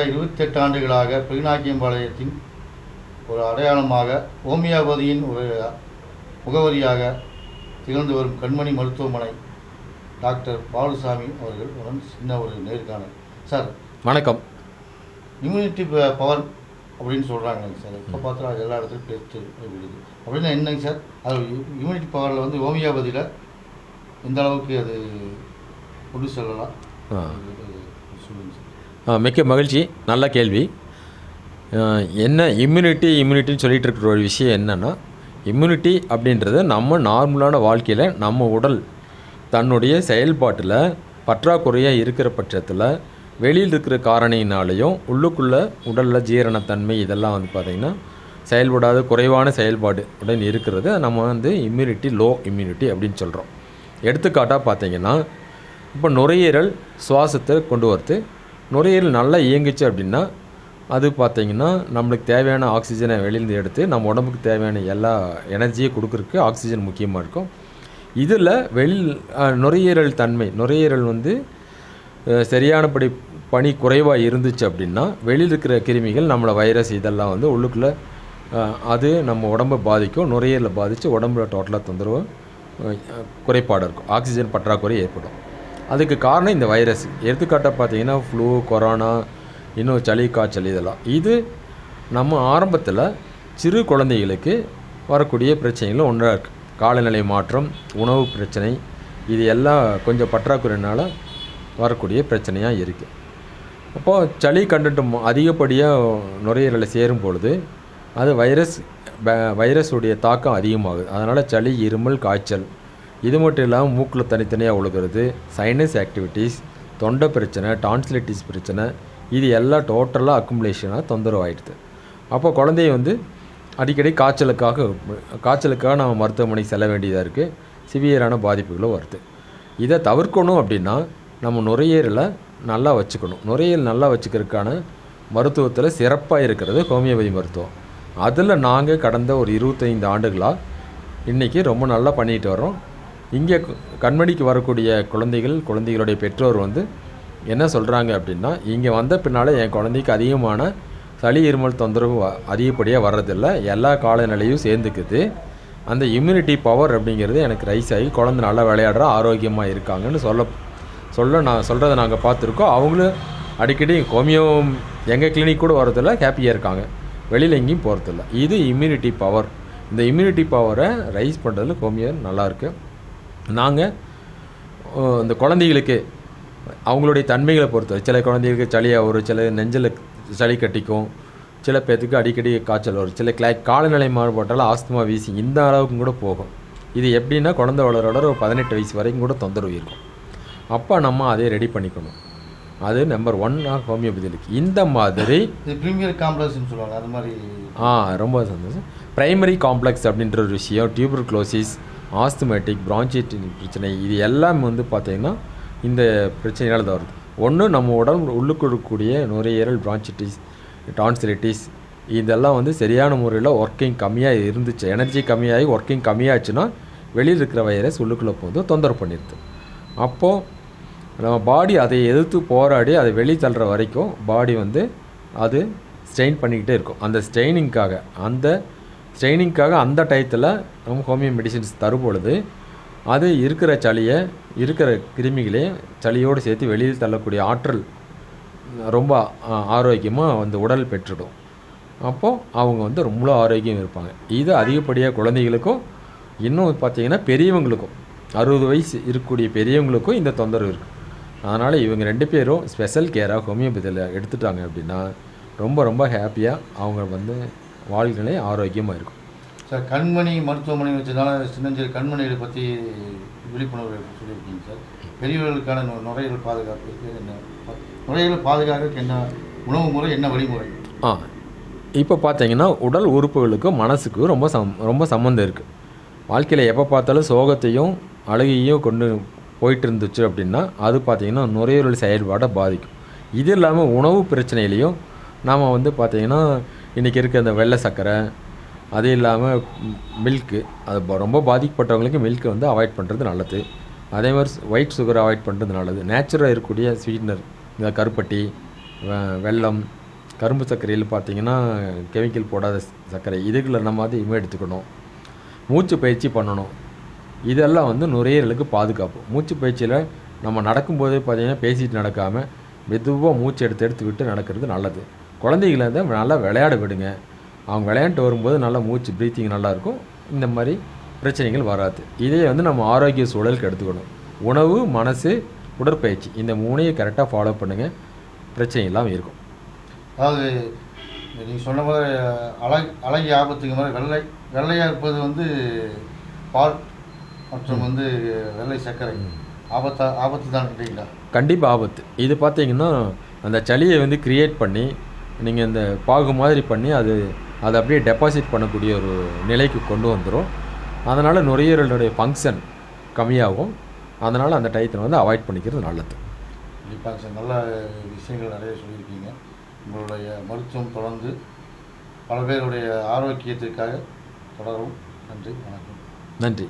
கடந்த இருபத்தெட்டு ஆண்டுகளாக பெருநாக்கியம்பாளையத்தின் ஒரு அடையாளமாக ஹோமியோபதியின் ஒரு முகவரியாக திகழ்ந்து வரும் கண்மணி மருத்துவமனை டாக்டர் பாலுசாமி அவர்கள் உடன் சின்ன ஒரு நேர்காணல். சார் வணக்கம். இம்யூனிட்டி பவர் அப்படின்னு சொல்கிறாங்க சார் இப்போ பார்த்தா எல்லா இடத்துலையும் பேச்சு விடுது அப்படின்னா என்னங்க சார்? அது இம்யூனிட்டி பவரில் வந்து ஹோமியோபதியில் எந்த அளவுக்கு அது கொண்டு செல்லலாம்? சொல்லுங்கள் சார். மிக்க மகிழ்ச்சி. நல்ல கேள்வி. என்ன இம்யூனிட்டி இம்யூனிட்டின்னு சொல்லிகிட்டு இருக்கிற ஒரு விஷயம் என்னென்னா இம்யூனிட்டி அப்படின்றது நம்ம நார்மலான வாழ்க்கையில் நம்ம உடல் தன்னுடைய செயல்பாட்டில் பற்றாக்குறையாக இருக்கிற பட்சத்தில் வெளியில் இருக்கிற காரணியினாலையும் உள்ளுக்குள்ளே உடலில் ஜீரணத்தன்மை இதெல்லாம் வந்து பார்த்திங்கன்னா செயல்படாத குறைவான செயல்பாடு உடன் இருக்கிறது. நம்ம வந்து இம்யூனிட்டி லோ இம்யூனிட்டி அப்படின்னு சொல்கிறோம் எடுத்துக்காட்டாக பார்த்திங்கன்னா இப்போ நுரையீரல் சுவாசத்தை கொண்டு வரது. நுரையீரல் நல்லா இயங்குச்சு அப்படின்னா அது பார்த்தீங்கன்னா நம்மளுக்கு தேவையான ஆக்சிஜனை வெளியிலேருந்து எடுத்து நம்ம உடம்புக்கு தேவையான எல்லா எனர்ஜியும் கொடுக்குறக்கு ஆக்சிஜன் முக்கியமாக இருக்கும். இதில் வெளியில் நுரையீரல் தன்மை நுரையீரல் வந்து சரியானபடி பனி குறைவாக இருந்துச்சு அப்படின்னா வெளியில் இருக்கிற கிருமிகள் நம்மளை வைரஸ் இதெல்லாம் வந்து உள்ளுக்குள்ளே அது நம்ம உடம்பை பாதிக்கும் நுரையீரலை பாதித்து உடம்புல டோட்டலாக தொந்தரவு குறைபாடு இருக்கும். ஆக்சிஜன் பற்றாக்குறை ஏற்படும். அதுக்கு காரணம் இந்த வைரஸ். எடுத்துக்காட்டாக பார்த்தீங்கன்னா ஃப்ளூ கொரோனா இன்னும் சளி காய்ச்சல் இதெல்லாம். இது நம்ம ஆரம்பத்தில் சிறு குழந்தைகளுக்கு வரக்கூடிய பிரச்சனைகளும் ஒன்றாக இருக்குது காலநிலை மாற்றம் உணவு பிரச்சனை இது எல்லாம் கொஞ்சம் பற்றாக்குறையினால் வரக்கூடிய பிரச்சனையாக இருக்குது அப்போது சளி கண்டட்டும் அதிகப்படியாக நுரையீரலில் சேரும் பொழுது அது வைரஸ் வைரஸுடைய தாக்கம் அதிகமாகுது. அதனால் சளி இருமல் காய்ச்சல் இது மட்டும் இல்லாமல் மூக்கில் தனித்தனியாக ஒழுகிறது சைனஸ் ஆக்டிவிட்டீஸ் தொண்டை பிரச்சனை டான்சிலிட்டிஸ் பிரச்சனை இது எல்லாம் டோட்டலாக அக்குமுலேஷனாக தொந்தரவு ஆகிடுது அப்போ குழந்தைய வந்து அடிக்கடி காய்ச்சலுக்காக காய்ச்சலுக்காக நம்ம மருத்துவமனைக்கு செல்ல வேண்டியதாக இருக்குது சிவியரான பாதிப்புகளும் வருது. இதை தவிர்க்கணும் அப்படின்னா நம்ம நுரையீரலை நல்லா வச்சுக்கணும். நுரையீரல் நல்லா வச்சுக்கிறதுக்கான மருத்துவத்தில் சிறப்பாக இருக்கிறது ஹோமியோபதி மருத்துவம். அதில் நாங்கள் கடந்த ஒரு இருபத்தைந்து ஆண்டுகளாக இன்றைக்கி ரொம்ப நல்லா பண்ணிட்டு வரோம் இங்கே கண்மணிக்கு வரக்கூடிய குழந்தைகள் குழந்தைகளுடைய பெற்றோர் வந்து என்ன சொல்கிறாங்க அப்படின்னா இங்கே வந்த பின்னால் என் குழந்தைக்கு அதிகமான சளி இருமல் தொந்தரவு அதிகப்படியாக வர்றதில்ல. எல்லா காலநிலையும் சேர்ந்துக்குது. அந்த இம்யூனிட்டி பவர் அப்படிங்கிறது எனக்கு ரைஸ் ஆகி குழந்தை நல்லா விளையாடுற ஆரோக்கியமாக இருக்காங்கன்னு சொல்ல சொல்ல நான் சொல்கிறத நாங்கள் பார்த்துருக்கோம். அவங்களும் அடிக்கடி கோமியோ எங்கள் கிளினிக் கூட வரதில்ல ஹாப்பியாக இருக்காங்க. வெளியில் எங்கேயும் போகிறதில்ல இது இம்யூனிட்டி பவர் இந்த இம்யூனிட்டி பவரை ரைஸ் பண்ணுறதுல கோமியோ நல்லாயிருக்கு நாங்கள் இந்த குழந்தைகளுக்கு அவங்களுடைய தன்மைகளை பொறுத்து சில குழந்தைகளுக்கு சளியாக வரும் சில நெஞ்சில் சளி கட்டிக்கும் சில பேர்த்துக்கு அடிக்கடி காய்ச்சல் வரும் சில கிளா காலநிலை மாறுபாட்டால் ஆஸ்துமா வீசி இந்த அளவுக்கும் கூட போகும். இது எப்படின்னா குழந்தை வளர வளர ஒரு பதினெட்டு வயசு வரைக்கும் கூட தொந்தரவு இருக்கும். அப்போ நம்ம அதை ரெடி பண்ணிக்கணும். அது நம்பர் ஒன் ஹோமியோபதியிலுக்கு இந்த மாதிரி ப்ரீமியர் காம்ப்ளெக்ஸ்னு சொல்லுவாங்க அது மாதிரி. ஆ ரொம்ப சந்தோஷம். பிரைமரி காம்ப்ளெக்ஸ் அப்படின்ற ஒரு விஷயம் டியூபர் க்ளோசிஸ் ஆஸ்துமேட்டிக் bronchitis பிரச்சனை இது எல்லாமே வந்து பார்த்திங்கன்னா இந்த பிரச்சனையால் தான் வருது. ஒன்று நம்ம உடம்பு உள்ளுக்கு இருக்கக்கூடிய நுரையீரல் bronchitis டான்சிலிட்டிஸ் இதெல்லாம் வந்து சரியான முறையில் ஒர்க்கிங் கம்மியாக இருந்துச்சு. எனர்ஜி கம்மியாகி ஒர்க்கிங் கம்மியாச்சுன்னா வெளியில் இருக்கிற வைரஸ் உள்ளுக்குள்ளே போகுது தொந்தரவு பண்ணிடுது. அப்போது நம்ம பாடி அதை எதிர்த்து போராடி அதை வெளியே தள்ளுற வரைக்கும் பாடி வந்து அது ஸ்ட்ரெயின் பண்ணிக்கிட்டே இருக்கும். அந்த ஸ்ட்ரெயினிங்காக அந்த ஸ்ட்ரெயினிங்காக அந்த டயத்தில் நம்ம ஹோமியோ மெடிசின்ஸ் தரும் பொழுது அது இருக்கிற சளியை இருக்கிற கிருமிகளையும் சளியோடு சேர்த்து வெளியில் தள்ளக்கூடிய ஆற்றல் ரொம்ப ஆரோக்கியமாக வந்து உடல் பெற்றுடும். அப்போது அவங்க வந்து ரொம்ப ஆரோக்கியம் இருப்பாங்க. இது அதிகப்படியாக குழந்தைகளுக்கும் இன்னும் பார்த்தீங்கன்னா பெரியவங்களுக்கும் அறுபது வயசு இருக்கக்கூடிய பெரியவங்களுக்கும் இந்த தொந்தரவு இருக்குது அதனால் இவங்க ரெண்டு பேரும் ஸ்பெஷல் கேராக ஹோமியோபதியில் எடுத்துட்டாங்க அப்படின்னா ரொம்ப ரொம்ப ஹாப்பியாக அவங்க வந்து வாழ்க்கை ஆரோக்கியமாக இருக்கும். சார் கண்மணி மருத்துவமனை வச்சதுனால சின்னஞ்சிறு கண்மணிகளை பற்றி விழிப்புணர்வு சொல்லியிருக்கீங்க சார். பெரியவர்களுக்கான நுரையீரல் பாதுகாப்புக்கு என்ன? நுரையீரல் பாதுகாக்கிறதுக்கு என்ன உணவு முறை என்ன வழிமுறை? ஆ இப்போ பார்த்தீங்கன்னா உடல் உறுப்புகளுக்கும் மனசுக்கும் ரொம்ப சம் ரொம்ப சம்மந்தம் இருக்குது வாழ்க்கையில் எப்போ பார்த்தாலும் சோகத்தையும் அழுகையும் கொண்டு போயிட்டு இருந்துச்சு அப்படின்னா அது பார்த்திங்கன்னா நுரையீரல் செயல்பாடை பாதிக்கும். இது இல்லாமல் உணவு பிரச்சனையிலையும் நாம் வந்து பார்த்திங்கன்னா இன்றைக்கி இருக்க அந்த வெள்ளை சர்க்கரை அது இல்லாமல் மில்க்கு அது ரொம்ப பாதிக்கப்பட்டவங்களுக்கு மில்க்கை வந்து அவாய்ட் பண்ணுறது நல்லது. அதே மாதிரி ஒயிட் சுகர் அவாய்ட் பண்ணுறது நல்லது. நேச்சுரலாக இருக்கக்கூடிய ஸ்வீட்னர் இந்த கருப்பட்டி வெ- வெல்லம் கரும்பு சர்க்கரையில் பார்த்தீங்கன்னா கெமிக்கல் போடாத சர்க்கரை. இதுகளை நம்ம அதிகமாக எடுத்துக்கணும். மூச்சு பயிற்சி பண்ணணும். இதெல்லாம் வந்து நுரையீரலுக்கு பாதுகாப்பு. மூச்சு பயிற்சியில் நம்ம நடக்கும்போதே பார்த்திங்கன்னா பேசிட்டு நடக்காமல் மெதுவாக மூச்சு எடுத்து எடுத்து விட்டு நடக்கிறது நல்லது. குழந்தைகளை வந்து நல்லா விளையாட விடுங்க. அவங்க விளையாண்டு வரும்போது நல்லா மூச்சு ப்ரீத்திங் நல்லாயிருக்கும். இந்த மாதிரி பிரச்சனைகள் வராது. இதே வந்து நம்ம ஆரோக்கிய சூழலுக்கு எடுத்துக்கணும். உணவு மனசு உடற்பயிற்சி இந்த மூணையும் கரெக்டாக ஃபாலோ பண்ணுங்கள் பிரச்சனை இல்லாமல் இருக்கும். அதாவது நீங்கள் சொன்ன மாதிரி அழகு அழகிய ஆபத்துக்கு மாதிரி வெள்ளை வெள்ளையாக இருப்பது வந்து பால் மற்றும் வந்து வெள்ளை சர்க்கரை. ஆபத்தா ஆபத்து தான் கண்டிப்பாக ஆபத்து. இது பார்த்தீங்கன்னா அந்த சளியை வந்து கிரியேட் பண்ணி நீங்கள் இந்த பாகு மாதிரி பண்ணி அது அதை அப்படியே டெபாசிட் பண்ணக்கூடிய ஒரு நிலைக்கு கொண்டு வந்துடும் அதனால் நுரையீரலுடைய ஃபங்க்ஷன் கம்மியாகும். அதனால் அந்த டயத்தை வந்து அவாய்ட் பண்ணிக்கிறது நல்லது. கண்டிப்பாக சார் நல்ல விஷயங்கள் நிறைய சொல்லியிருக்கீங்க. உங்களுடைய மருத்துவம் தொடர்ந்து பல பேருடைய ஆரோக்கியத்திற்காக தொடரும். நன்றி வணக்கம். நன்றி.